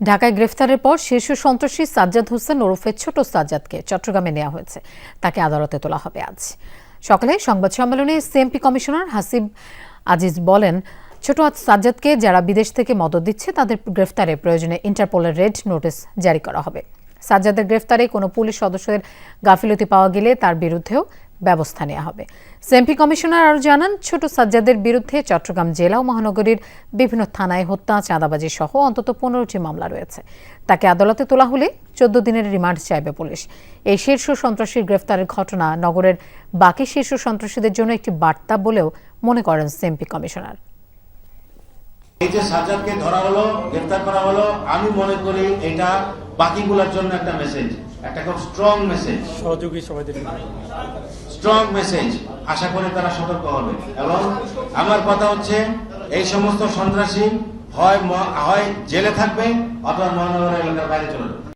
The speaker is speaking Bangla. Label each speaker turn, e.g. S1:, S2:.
S1: ঢাকায় গ্রেফতারের পর শীর্ষ সন্ত্রাসী সাজ্জাদ হোসেন ওরফে ছোট সাজ্জাদকে চট্টগ্রামে নেওয়া হয়েছে। তাকে আদালতে তোলা হবে আজ। সকালে সংবাদ সম্মেলনে সিএমপি কমিশনার হাসিব আজিজ বলেন, ছোট সাজ্জাদকে যারা বিদেশ থেকে মদত দিচ্ছে, তাদের গ্রেফতারে প্রয়োজনে ইন্টারপোলের রেড নোটিশ জারি করা হবে। সাজ্জাদের গ্রেফতারে কোনো পুলিশ সদস্যের গাফিলতি পাওয়া গেলে তার বিরুদ্ধেও ব্যবস্থা নেওয়া হবে। সেম্পি কমিশনার আরও জানান, ছোট সাজ্জাদের বিরুদ্ধে চট্টগ্রাম জেলা ও মহানগরীর বিভিন্ন থানায় হত্যা, চাঁদাবাজি সহ অন্তত পনেরোটি মামলা রয়েছে। তাকে আদালতে তোলা হলে চোদ্দ দিনের রিমান্ড চাইবে পুলিশ। এই শীর্ষ সন্ত্রাসীর গ্রেফতারের ঘটনা নগরের বাকি শীর্ষ সন্ত্রাসীদের জন্য একটি বার্তা বলেও মনে করেন সেম্পি কমিশনার।
S2: এই যে সাজ্জাদকে ধরা হলো গ্রেফতার করা হলো আমি মনে করি এটা বাকিগুলোর জন্য একটা মেসেজ একটা খুব স্ট্রং মেসেজ
S3: সহযোগী সবাইদের
S2: স্ট্রং মেসেজ আশা করে তারা সতর্ক হবে। এবং আমার কথা হচ্ছে এই সমস্ত সন্ত্রাসী হয় হয় জেলে থাকবে অথবা মহানগর এলাকার বাইরে চলে যাবে।